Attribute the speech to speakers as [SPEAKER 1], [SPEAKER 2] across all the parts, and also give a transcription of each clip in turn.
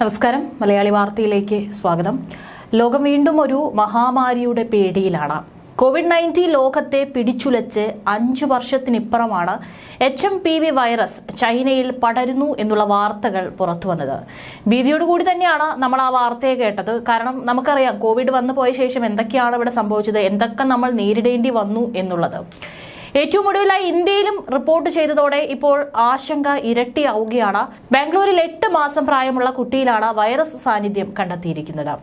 [SPEAKER 1] നമസ്കാരം. മലയാളി വാർത്തയിലേക്ക് സ്വാഗതം. ലോകം വീണ്ടും ഒരു മഹാമാരിയുടെ പേടിയിലാണ്. കോവിഡ് നയന്റീൻ ലോകത്തെ പിടിച്ചുലച്ച് അഞ്ചു വർഷത്തിനിപ്പുറമാണ് H M P V virus ചൈനയിൽ പടരുന്നു എന്നുള്ള വാർത്തകൾ പുറത്തു വന്നത്. ഭീതിയോടുകൂടി തന്നെയാണ് നമ്മൾ ആ വാർത്തയെ കേട്ടത്. കാരണം നമുക്കറിയാം കോവിഡ് വന്നു പോയ ശേഷം എന്തൊക്കെയാണ് ഇവിടെ സംഭവിച്ചത്? എന്തൊക്കെ നമ്മൾ നേരിടേണ്ടി വന്നു എന്നുള്ളത്? ഏറ്റവും ഒടുവിലായി ഇന്ത്യയിലും റിപ്പോർട്ട് ചെയ്തതോടെ ഇപ്പോൾ ആശങ്ക ഇരട്ടിയാവുകയാണ്. ബാംഗ്ലൂരിൽ എട്ട് മാസം പ്രായമുള്ള കുട്ടിയിലാണ് വൈറസ് സാന്നിധ്യം കണ്ടെത്തിയിരിക്കുന്നത്.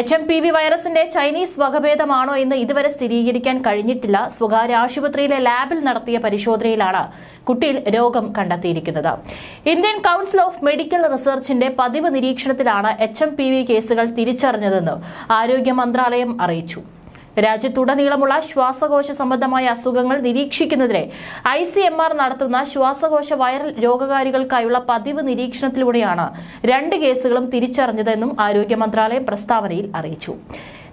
[SPEAKER 1] എച്ച് എം പി വി വൈറസിന്റെ ചൈനീസ് വകഭേദമാണോ എന്ന് ഇതുവരെ സ്ഥിരീകരിക്കാൻ കഴിഞ്ഞിട്ടില്ല. സ്വകാര്യ ആശുപത്രിയിലെ ലാബിൽ നടത്തിയ പരിശോധനയിലാണ് കുട്ടിയിൽ രോഗം കണ്ടെത്തിയിരിക്കുന്നത്. ഇന്ത്യൻ കൌൺസിൽ ഓഫ് മെഡിക്കൽ റിസർച്ചിന്റെ പതിവ് നിരീക്ഷണത്തിലാണ് എച്ച് എം പി വി കേസുകൾ തിരിച്ചറിഞ്ഞതെന്ന് ആരോഗ്യ മന്ത്രാലയം അറിയിച്ചു. രാജ്യത്തുടനീളമുള്ള ശ്വാസകോശ സംബന്ധമായ അസുഖങ്ങൾ നിരീക്ഷിക്കുന്നതിന് ഐ സി എം ആർ നടത്തുന്ന ശ്വാസകോശ വൈറൽ രോഗകാരികൾക്കായുള്ള പതിവ് നിരീക്ഷണത്തിലൂടെയാണ് രണ്ട് കേസുകളും തിരിച്ചറിഞ്ഞതെന്നും ആരോഗ്യ മന്ത്രാലയം പ്രസ്താവനയിൽ അറിയിച്ചു.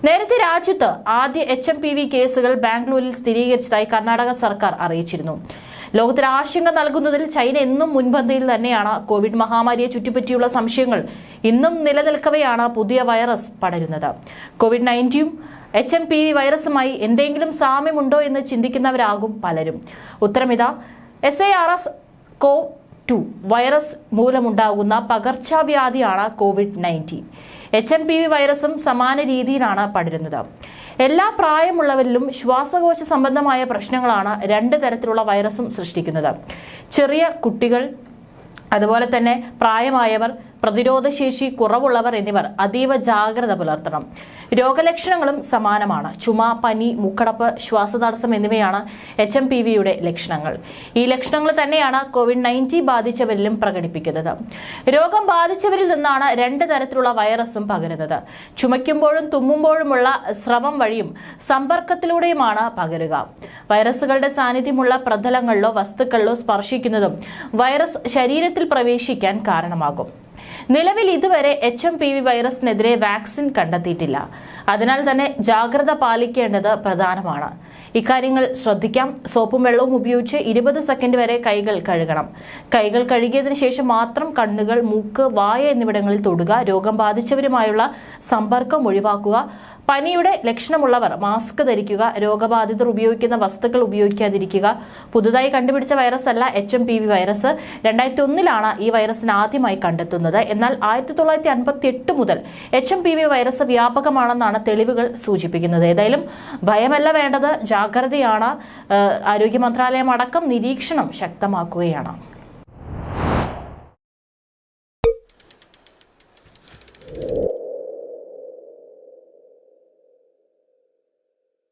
[SPEAKER 1] നേരത്തെ രാജ്യത്ത് ആദ്യ എച്ച് എം പി വി കേസുകൾ ബാംഗ്ലൂരിൽ സ്ഥിരീകരിച്ചതായി കർണാടക സർക്കാർ അറിയിച്ചിരുന്നു. ലോകത്തിന് ആശങ്ക നൽകുന്നതിൽ ചൈന എന്നും മുൻപന്തിയിൽ തന്നെയാണ് കോവിഡ് മഹാമാരിയെ ചുറ്റിപ്പറ്റിയുള്ള സംശയങ്ങൾ ഇന്നും നിലനിൽക്കവെയാണ് പുതിയ വൈറസ് പടരുന്നത്. COVID nineteen H M P V വൈറസുമായി എന്തെങ്കിലും സാമ്യമുണ്ടോ എന്ന് ചിന്തിക്കുന്നവരാകും പലരും. ഉത്തരമിത S I R S CoV two virus മൂലമുണ്ടാകുന്ന പകർച്ചവ്യാധിയാണ് COVID nineteen. H M P V വൈറസും സമാന രീതിയിലാണ് പടരുന്നത്. എല്ലാ പ്രായമുള്ളവരിലും ശ്വാസകോശ സംബന്ധമായ പ്രശ്നങ്ങളാണ് രണ്ട് തരത്തിലുള്ള വൈറസും സൃഷ്ടിക്കുന്നത്. ചെറിയ കുട്ടികൾ അതുപോലെ തന്നെ പ്രായമായവർ പ്രതിരോധശേഷി കുറവുള്ളവർ എന്നിവർ അതീവ ജാഗ്രത പുലർത്തണം. രോഗലക്ഷണങ്ങളും സമാനമാണ്. ചുമ പനി മൂക്കടപ്പ് ശ്വാസതടസ്സം എന്നിവയാണ് എച്ച് എം പി വിയുടെ ലക്ഷണങ്ങൾ. ഈ ലക്ഷണങ്ങൾ തന്നെയാണ് കോവിഡ് നയന്റീൻ ബാധിച്ചവരിലും പ്രകടിപ്പിക്കുന്നത്. രോഗം ബാധിച്ചവരിൽ നിന്നാണ് രണ്ട് തരത്തിലുള്ള വൈറസും പകരുന്നത്. ചുമയ്ക്കുമ്പോഴും തുമ്മുമ്പോഴുമുള്ള സ്രവം വഴിയും സമ്പർക്കത്തിലൂടെയുമാണ് പകരുക. വൈറസുകളുടെ സാന്നിധ്യമുള്ള പ്രതലങ്ങളിലോ വസ്തുക്കളിലോ സ്പർശിക്കുന്നതും വൈറസ് ശരീരത്തിൽ പ്രവേശിക്കാൻ കാരണമാകും. നിലവിൽ ഇതുവരെ എച്ച് എം പി വി വൈറസിനെതിരെ വാക്സിൻ കണ്ടെത്തിയിട്ടില്ല. അതിനാൽ തന്നെ ജാഗ്രത പാലിക്കേണ്ടത് പ്രധാനമാണ്. ഇക്കാര്യങ്ങൾ ശ്രദ്ധിക്കാം. സോപ്പും വെള്ളവും ഉപയോഗിച്ച് ഇരുപത് സെക്കൻഡ് വരെ കൈകൾ കഴുകണം. കൈകൾ കഴുകിയതിനു ശേഷം മാത്രം കണ്ണുകൾ മൂക്ക് വായ എന്നിവിടങ്ങളിൽ തൊടുക. രോഗം ബാധിച്ചവരുമായുള്ള സമ്പർക്കം ഒഴിവാക്കുക. പനിയുടെ ലക്ഷണമുള്ളവർ മാസ്ക് ധരിക്കുക. രോഗബാധിതർ ഉപയോഗിക്കുന്ന വസ്തുക്കൾ ഉപയോഗിക്കാതിരിക്കുക. പുതുതായി കണ്ടുപിടിച്ച വൈറസ് അല്ല H M P V virus രണ്ടായിരത്തി ഒന്നിലാണ് ഈ വൈറസിന് ആദ്യമായി കണ്ടെത്തുന്നത്. എന്നാൽ ആയിരത്തി തൊള്ളായിരത്തി അൻപത്തി എട്ട് മുതൽ H M P V virus വ്യാപകമാണെന്നാണ് തെളിവുകൾ സൂചിപ്പിക്കുന്നത്. ഏതായാലും ഭയമല്ല വേണ്ടത്. ജാഗ്രതയാണ് ആരോഗ്യ മന്ത്രാലയം അടക്കം നിരീക്ഷണം ശക്തമാക്കുകയാണ്. you